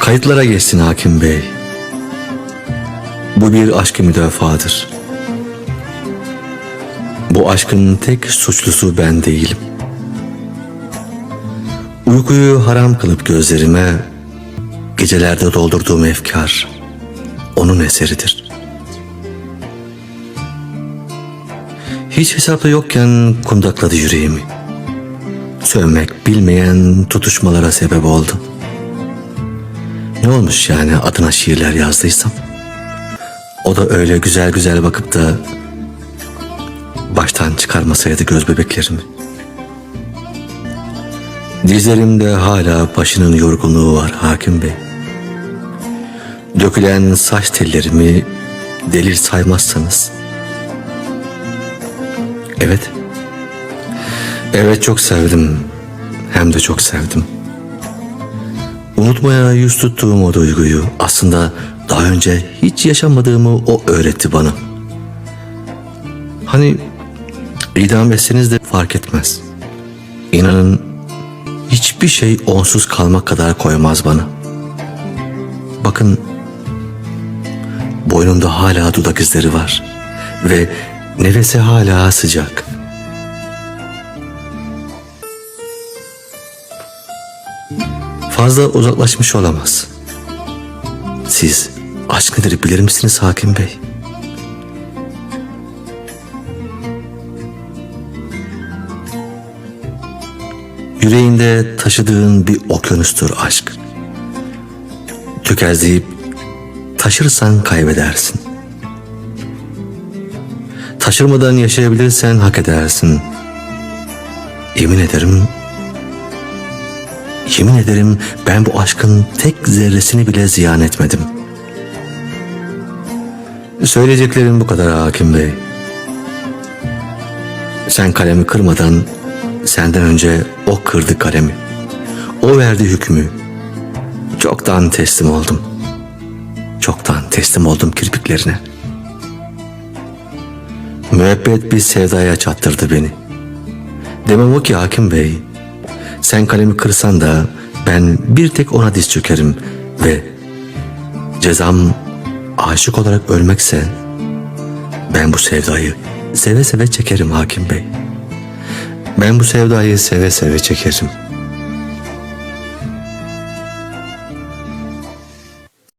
Kayıtlara geçsin hakim bey. Bu bir aşkı müdafadır. Bu aşkın tek suçlusu ben değilim. Uykuyu haram kılıp gözlerime gecelerde doldurduğum efkar onun eseridir. Hiç hesapta yokken kundakladı yüreğimi. Sövmek bilmeyen tutuşmalara sebep oldu. Ne olmuş yani adına şiirler yazdıysam? O da öyle güzel güzel bakıp da baştan çıkarmasaydı göz bebeklerimi. Dizlerimde hala başının yorgunluğu var hakim bey. Dökülen saç tellerimi delir saymazsanız. Evet. Evet çok sevdim. Hem de çok sevdim. Unutmaya yüz tuttuğum o duyguyu aslında daha önce hiç yaşamadığımı o öğretti bana. Hani idam etseniz de fark etmez. İnanın hiçbir şey onsuz kalmak kadar koymaz bana. Bakın boynumda hala dudak izleri var ve nefesi hala sıcak. Fazla uzaklaşmış olamaz. Siz aşk nedir bilir misiniz hakim bey? Yüreğinde taşıdığın bir okyanustur aşk. Tökezleyip taşırsan kaybedersin. Taşırmadan yaşayabilirsen hak edersin. Yemin ederim Yemin ederim ben bu aşkın tek zerresini bile ziyan etmedim. Söyleyeceklerim bu kadar hakim bey. Sen kalemi kırmadan senden önce o kırdı kalemi. O verdi hükmü. Çoktan teslim oldum. Çoktan teslim oldum kirpiklerine. Müebbet bir sevdaya çattırdı beni. Demem o ki hakim bey, sen kalemi kırsan da ben bir tek ona diz çökerim ve cezam aşık olarak ölmekse ben bu sevdayı seve seve çekerim hakim bey. Ben bu sevdayı seve seve çekerim.